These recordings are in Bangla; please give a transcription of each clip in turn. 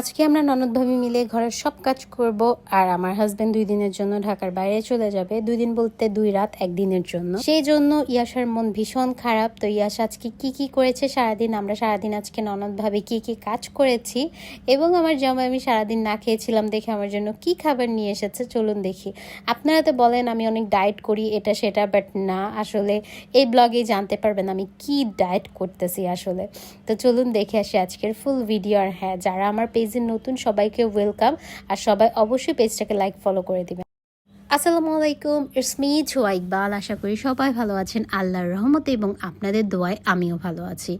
আজকে আমরা ননদ ভাবি মিলে ঘরের সব কাজ করব আর আমার হাজবেন্ড দুই দিনের জন্য ঢাকার বাইরে চলে যাবে। দুই দিন বলতে দুই রাত একদিনের জন্য। সেই জন্য ইয়াসার মন ভীষণ খারাপ। তো ইয়াস আজকে কি কি করেছে সারাদিন? আমরা সারাদিন আজকে ননদ ভাবি কি কি কাজ করেছি? এবং আমার জামাই, আমি সারাদিন না খেয়েছিলাম দেখে আমার জন্য কি খাবার নিয়ে এসেছে? চলুন দেখি। আপনারা তো বলেন, আমি অনেক ডায়েট করি, এটা, সেটা বাট না, আসলে এই ব্লগে জানতে পারবেন আমি কি ডায়েট করতেছি আসলে। তো চলুন দেখে আসি আজকের ফুল ভিডিও আর হ্যাঁ যারা আমার পেজে নতুন সবাইকে ওয়েলকাম আর সবাই অবশ্যই পেজটাকে লাইক ফলো করে দিবেন। আসসালামু আলাইকুম ইটস মি ছোয়া ইকবাল আশা করি সবাই ভালো আছেন। আল্লাহর রহমতে এবং আপনাদের দোয়ায় আমিও ভালো আছি।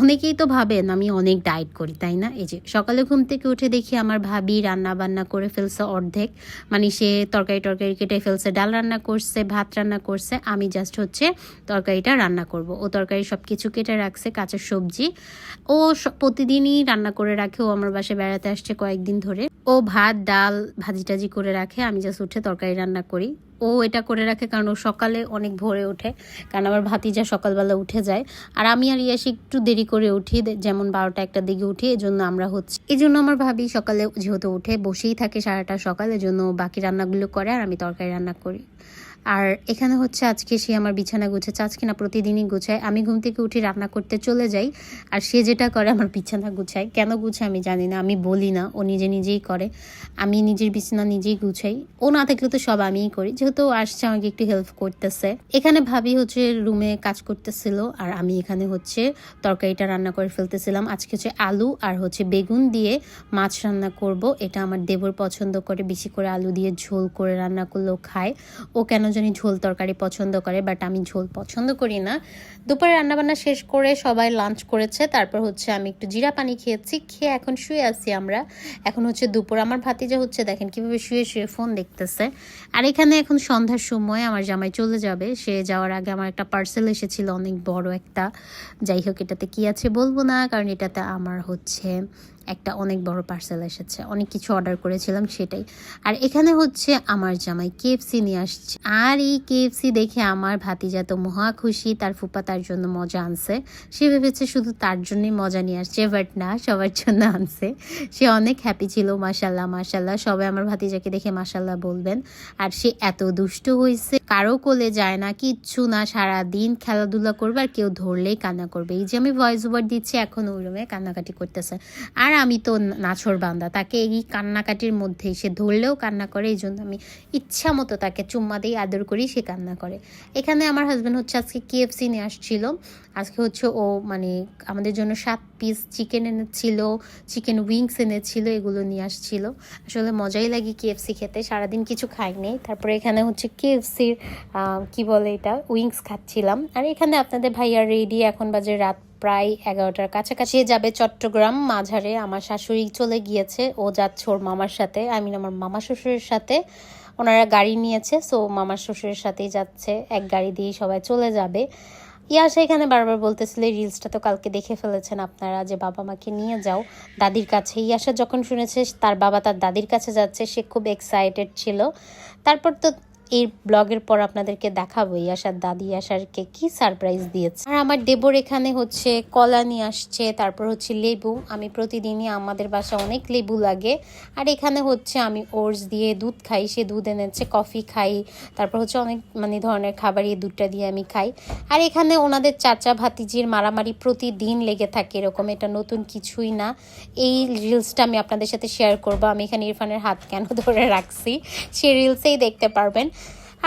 অনেকেই তো ভাবেন আমি অনেক ডায়েট করি, তাই না? এই যে সকালে ঘুম থেকে উঠে দেখি আমার ভাবি রান্না বান্না করে ফেলছে অর্ধেক। মানে সে তরকারি টরকারি কেটে ফেলছে, ডাল রান্না করছে, ভাত রান্না করছে। আমি জাস্ট হচ্ছে তরকারিটা রান্না করব। ও তরকারি সব কিছু কেটে রাখছে, কাঁচা সবজি। ও প্রতিদিনই রান্না করে রাখে। ও আমার বাসায় বেড়াতে আসছে কয়েকদিন ধরে। ও ভাত, ডাল ভাজি টাজি করে রাখে। আমি জাস্ট উঠে তরকারি রান্না করি। ও এটা করে রাখে কারণ ও সকালে অনেক ভোরে ওঠে। কারণ আমার ভাতিজা সকালবেলা উঠে যায়। আর আমি আর ইয়াসি একটু দেরি করে উঠি যেমন বারোটা একটা দিকে উঠি এই জন্য আমরা হচ্ছে এই জন্য আমার ভাবি সকালে যেহেতু উঠে বসেই থাকে সারাটা সকাল জন্য বাকি রান্নাগুলো করে আর আমি তরকারি রান্না করি। আর এখানে হচ্ছে আজকে সে আমার বিছানা গুছাচ্ছে আজকে না প্রতিদিনই গুছায়। আমি ঘুম থেকে উঠি রান্না করতে চলে যাই আর সে যেটা করে আমার বিছানা গুছায়। কেন গুছায় আমি জানি না, আমি বলি না, ও নিজে নিজেই করে। আমি নিজের বিছানা নিজেই গুছাই। ও না থাকলে তো সব আমিই করি, যেহেতু আসছে আমাকে একটু হেল্প করতেছে। এখানে ভাবি হচ্ছে রুমে কাজ করতেছিল আর আমি এখানে হচ্ছে তরকারিটা রান্না করে ফেলতেছিলাম। আজকে হচ্ছে আলু আর হচ্ছে বেগুন দিয়ে মাছ রান্না করব। এটা আমার দেবর পছন্দ করে, বেশি করে আলু দিয়ে ঝোল করে রান্না করলেও খায়। ও কেন জানি ঝোল তরকারি পছন্দ করে বাট আমি ঝোল পছন্দ করি না। দুপুরে রান্নাবান্না শেষ করে সবাই লাঞ্চ করেছে। তারপর হচ্ছে আমি একটু জিরা পানি খেয়েছি, খেয়ে এখন শুয়ে আছি আমরা। এখন হচ্ছে দুপুর। আমার ভাতিজা হচ্ছে দেখেন কীভাবে শুয়ে শুয়ে ফোন দেখতেছে। আর এখানে এখন সন্ধ্যার সময় আমার জামাই চলে যাবে। সে যাওয়ার আগে আমার একটা পার্সেল এসেছিল, অনেক বড় একটা। যাই হোক, এটাতে কি আছে বলব না, কারণ এটাতে আমার হচ্ছে একটা অনেক বড় পার্সেল এসেছে। অনেক কিছু অর্ডার করেছিলাম সেটাই। আর এখানে হচ্ছে আমার জামাই কেএফসি নিয়ে আসছে। আর এই কেএফসি দেখে আমার ভাতিজা তো মহা খুশি, তার ফুপা তার জন্য মজা আনছে। সে ভেবেছে শুধু তার জন্যই মজা নিয়ে আসছে বাট না, সবার জন্য আনছে। সে অনেক হ্যাপি ছিল মাসাল্লাহ মাসাল্লাহ সবাই আমার ভাতিজাকে দেখে মাসাল্লাহ বলবেন। আর সে এত দুষ্ট হয়েছে কারও কোলে যায় না, কিচ্ছু না সারা দিন খেলাধুলা করবে আর কেউ ধরলেই কান্না করবে। এই যে আমি ভয়েস ওভার দিচ্ছি, এখন ওই রুমে কান্নাকাটি করতেছে। আর আমি তো নাছর বান্দা। তাকে এই কান্নাকাটির মধ্যে সে ধরলেও কান্না করে, এই জন্য আমি ইচ্ছা মতো তাকে চুম্মা দিয়ে আদর করি, সে কান্না করে। এখানে আমার হাজব্যান্ড হচ্ছে, আজকে কেএফসি নিয়ে আসছিল। আজকে হচ্ছে ও মানে আমাদের জন্য সাত পিস চিকেন এনেছিল চিকেন উইংস এনেছিল, এগুলো নিয়ে আসছিল। আসলে মজাই লাগে কেএফসি খেতে, সারাদিন কিছু খাইনি তারপরে এখানে হচ্ছে কেএফসির কি বলে এটা? উইংস খাচ্ছিলাম। আর এখানে আপনাদের ভাইয়া রেডি এখন বাজে রাত প্রায় এগারোটার কাছাকাছি। যাবে চট্টগ্রাম, মাঝারে আমার শাশুড়ি চলে গিয়েছে। ও যাচ্ছে ওর মামার সাথে আই মিন আমার মামা শ্বশুরের সাথে। ওনারা গাড়ি নিয়েছে সো মামার শ্বশুরের সাথেই যাচ্ছে। এক গাড়ি দিয়েই সবাই চলে যাবে। ইয়াসা এখানে বারবার বলতেছিল রিলসটা তো কালকে দেখে ফেলেছেন আপনারা যে বাবা মাকে নিয়ে যাও দাদির কাছে। ইয়াসা যখন শুনেছে, তার বাবা তার দাদির কাছে যাচ্ছে, সে খুব এক্সাইটেড ছিল। তারপর তো এই ব্লগের পর আপনাদেরকে দেখাবো ইয়াসার দাদি ইয়াসারকে কি সারপ্রাইজ দিয়েছে। আর আমার দেবর এখানে হচ্ছে কলা নিয়ে আসছে, তারপর হচ্ছে লেবু। আমি প্রতিদিনই আমাদের বাসা অনেক লেবু লাগে। আর এখানে হচ্ছে আমি ওটস দিয়ে দুধ খাই, সে দুধ এনেছে, কফি খাই। তারপর হচ্ছে অনেক মানে ধরনের খাবার এই দুধটা দিয়ে আমি খাই। আর এখানে ওনাদের চাচা ভাতিজির মারামারি প্রতিদিন লেগে থাকে এরকম, এটা নতুন কিছুই না। এই রিলসটা আমি আপনাদের সাথে শেয়ার করব। আমি এখানে ইরফানের হাত কেন ধরে রাখছি? সেই রিলসেই দেখতে পারবেন।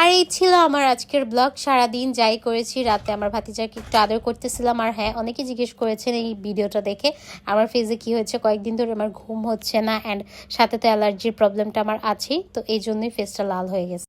আর এই ছিল আমার আজকের ব্লগ। সারাদিন যাই করেছি, রাতে আমার ভাতিজাকে একটু আদর করতেছিলাম। আর হ্যাঁ অনেকে জিজ্ঞেস করেছেন এই ভিডিওটা দেখে, আমার ফেজে কি হয়েছে? কয়েকদিন ধরে আমার ঘুম হচ্ছে না অ্যান্ড সাথে তো অ্যালার্জির প্রবলেমটা আমার আছেই, তো এই জন্যই ফেসটা লাল হয়ে গেছে।